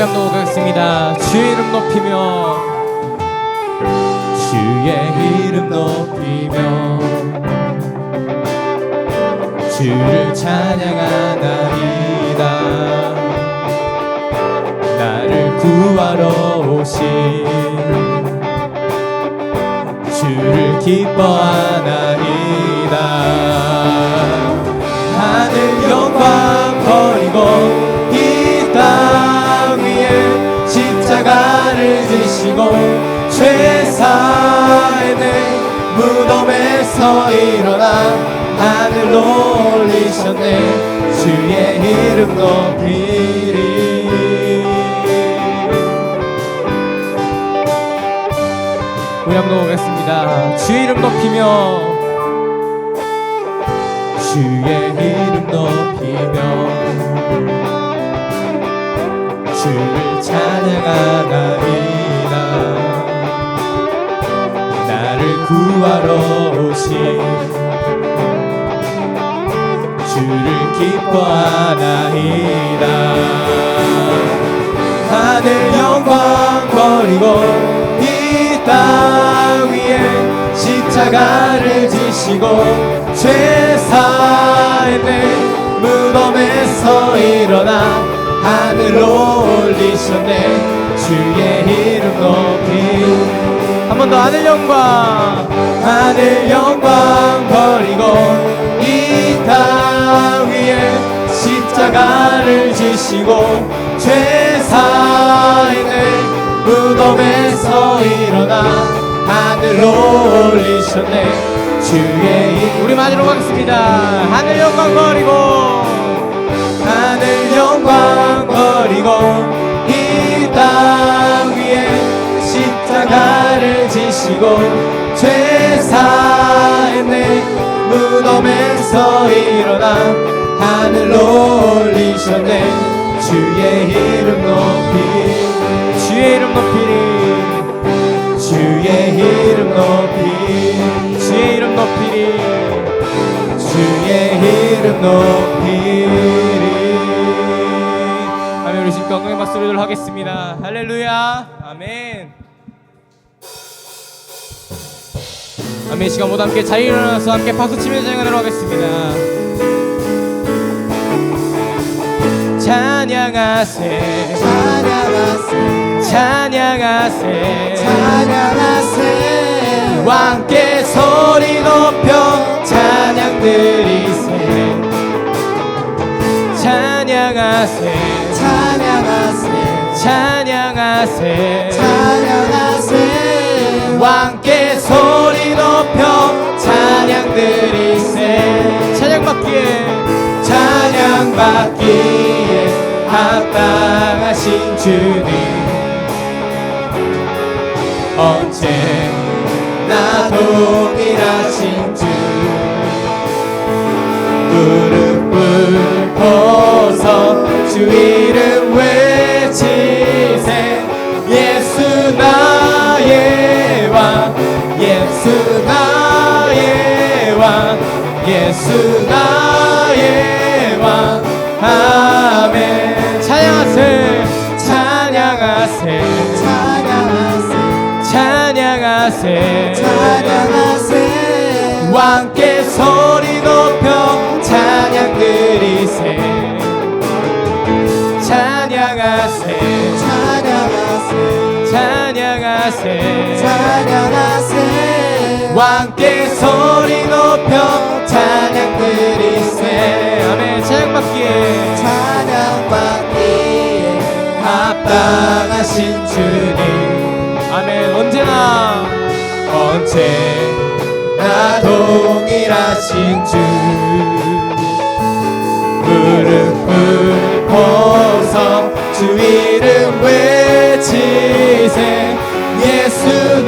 한번 노가겠습니다. 주의 이름 높이며. 주의 이름 높이며. 주를 찬양하나이다. 나를 구하러 오신 주를 기뻐하나이다. 하늘 영광 지시고 죄사의 내 무덤에서 일어나 하늘로 올리셨네. 주의 이름 높이리. 한번 노가겠습니다. 주의 이름 높이며. 주의 이름 높이며. 주를 찬양하나이 구하러 오신 주를 기뻐하나이다. 하늘 영광 버리고 이 땅 위에 십자가를 지시고 죄사의 내 무덤에서 일어나 하늘로 올리셨네. 주의 이름 높이. 한 번 더 하늘 영광. 하늘 영광 버리고 이 땅 위에 십자가를 지시고 죄사의 내 무덤에서 일어나 하늘로 올리셨네. 주의 우리 마지로 가겠습니다. 하늘 영광 버리고. 하늘 영광 버리고 가를 지시고 죄사의 내 무덤에서 일어나 하늘로 올리셨네. 주의 이름 높이. 주의 이름 높이리 주의 이름 높이. 주의 이름 높이리 주의 이름 높이리 아멘 우리 주님께 영광의 박수 드리도록 하겠습니다. 할렐루야. 아멘 아멘 이 시간 모두 함께 자리 일어나서 함께 박수치며 찬양하도록 하겠습니다. 찬양하세. 찬양하세. 찬양하세. 찬양하세. 왕께 소리 높여 찬양 드리세. 찬양하세. 찬양하세. 찬양하세. 찬양하세. 왕께 높여 찬양 드리세. 찬양 받기에. 찬양 받기에 합당하신 주님. 언제나 동일하신 주. 무릎 꿇고서 주 이름 외치세. 예수 나의 왕 예수 예수 나의 왕 아멘 찬양하세 찬양하세 찬양하세 찬양하세 왕께 소리 높여 찬양 드리세 찬양하세 찬양하세 찬양하세 찬양하세 왕께 소리 높여 찬양 드리세 아멘. 찬양받기에. 찬양받기에 합당하신 주님. 아멘. 언제나 언제나 동일하신 주. 무릎 꿇고서 주 이름 외치세. 예수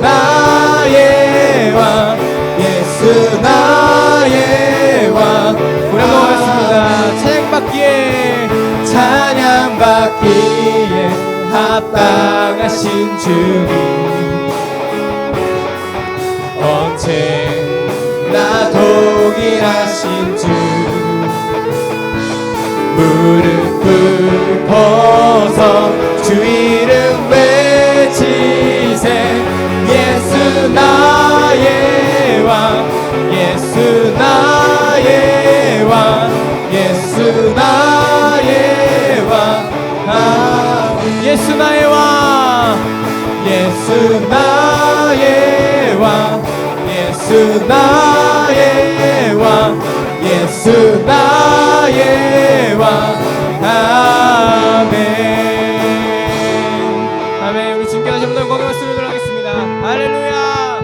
나의 왕 예수 나의 왕. 한번 하겠습니다. 찬양받기에 합당하신 주님. 언제나 동일하신 주. 무릎 예수 나의 왕 예수 나의 왕. 아멘. 아멘. 우리 주님께 다시 한번 영광의 말씀을 드리겠습니다. 할렐루야.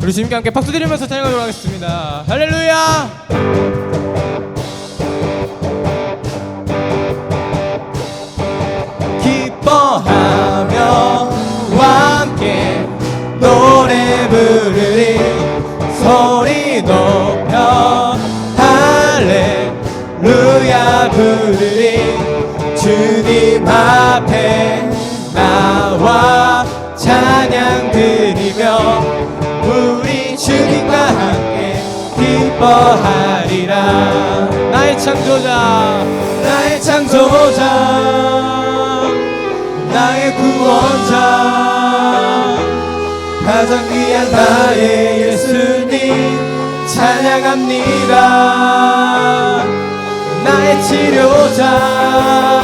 우리 주님께 함께 박수 드리면서 찬양하도록 하겠습니다. 할렐루야 기뻐하리라. 나의 창조자 나의 창조자 나의 구원자 가장 귀한 나의 예수님 찬양합니다. 나의 치료자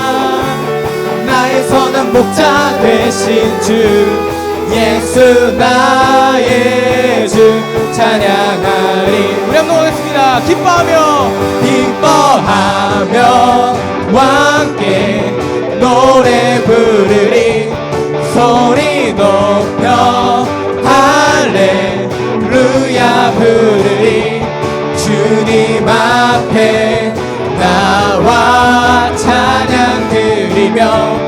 나의 선한 목자 되신 주 예수 나의 주 찬양하리. 우리 한번 하겠습니다. 기뻐하며. 기뻐하며 함께 노래 부르리. 소리 높여 할렐루야 부르리. 주님 앞에 나와 찬양 드리며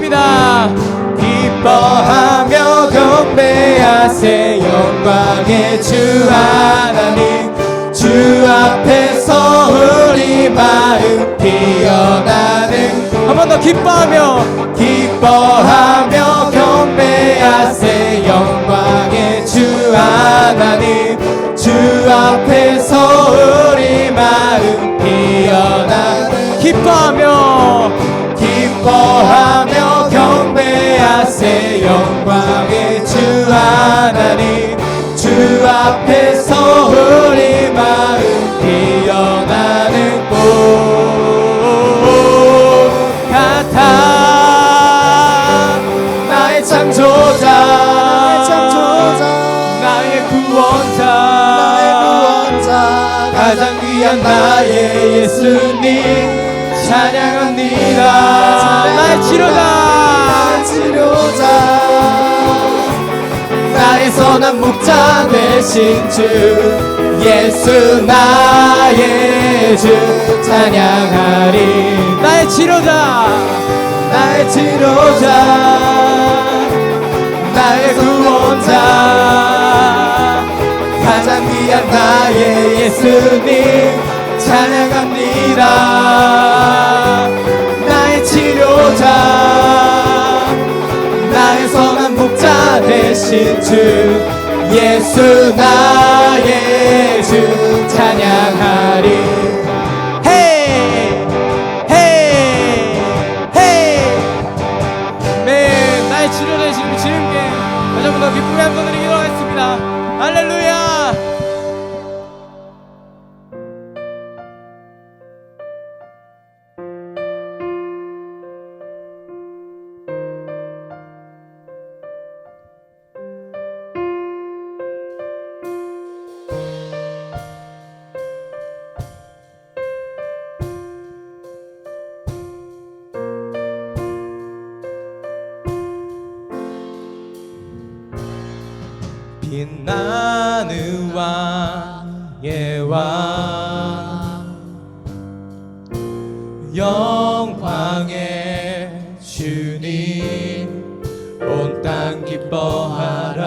드리겠습니다. 기뻐하며 경배하세 영광의 주 하나님 주 앞에서 우리 마음 피어나는 한 번 더 기뻐하며 기뻐하며 경배하세 영광의 주 하나님 주 앞에서 우리 마음 피어나는 기뻐하며 영광의 주 하나님 주 앞에서 우리 마음 피어나는 꽃 같아. 나의 창조자 나의 창조자 나의 구원자 나의 구원자 가장 귀한 나의 예수님 찬양합니다. 나의 치료자 선한 목자 되신 주 예수 나의 주 찬양하리. 나의 치료자. 나의 치료자. 나의 구원자. 가장 귀한 나의 예수님 찬양합니다 되신 주 예수 나의 주 찬양하 나는 왕의 왕 영광의 주님 온 땅 기뻐하라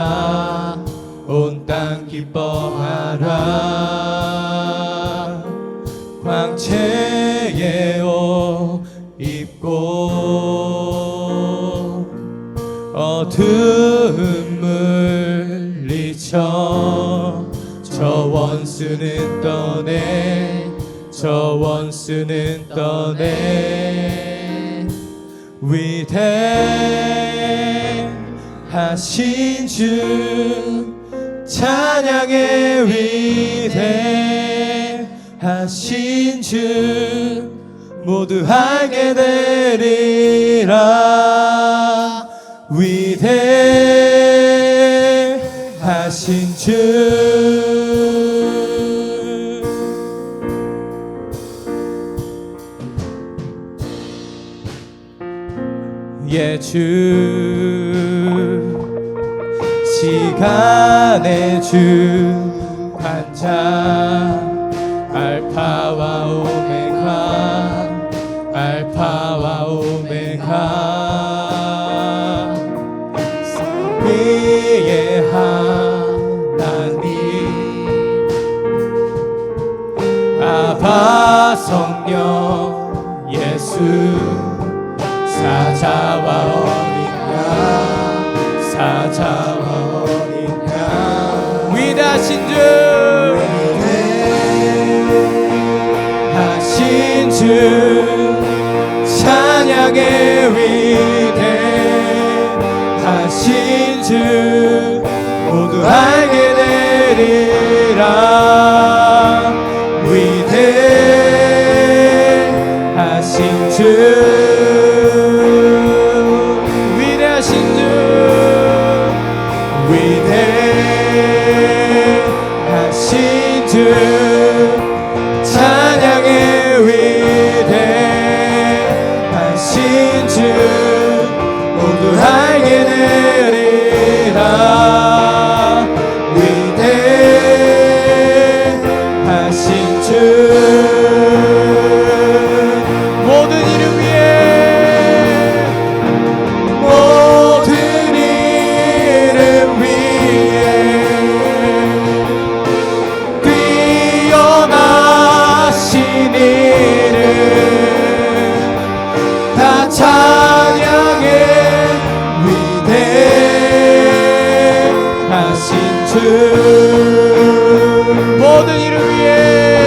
온 땅 기뻐하라. 광채의 옷 입고 어두 원수는 떠내 저 원수는 떠내 위대하신 주 찬양의 위대하신 주 모두 알게 되리라. 위대하신 주 예주 시간의 주 관자 알파와 오메가 알파와 오메가. 위의 하나님 아바 성령 예수 사자와 어린 양 사자와 어린 양 위대하신 주! 하신 주 찬양의 위대하신 주 모두 알게 되리라 모든 이름 위에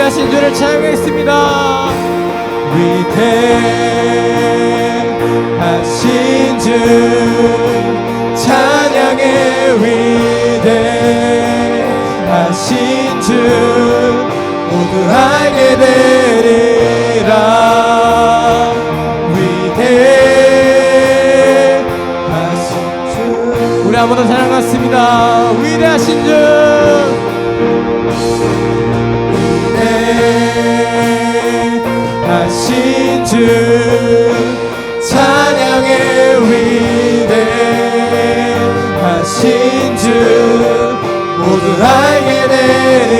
위대하신 주를 찬양하겠습니다. 위대하신 주 찬양의 위대하신 주 모두 알게 되리라. 위대하신 주. 우리 찬양 같습니다. 위대하신 주 위대하신 주 찬양의 위대하신 주 모두 알게 되리